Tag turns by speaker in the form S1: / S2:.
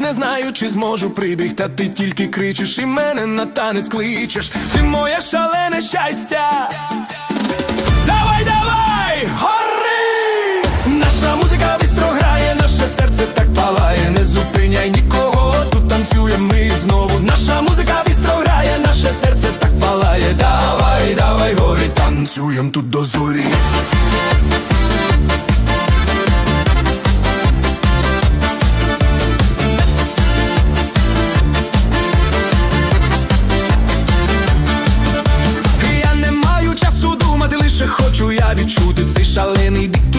S1: не знаю, чи зможу прибіг, та ти тільки кричиш і мене на танець кличеш. Ти моє шалене щастя. Давай, давай, гори! Наша музика бістро грає, наше серце так палає, не зупиняй нікого, тут танцюємо ми знову. Наша музика бістро грає, наше серце так палає. Давай, давай, гори, танцюємо тут відчути цей шалений дик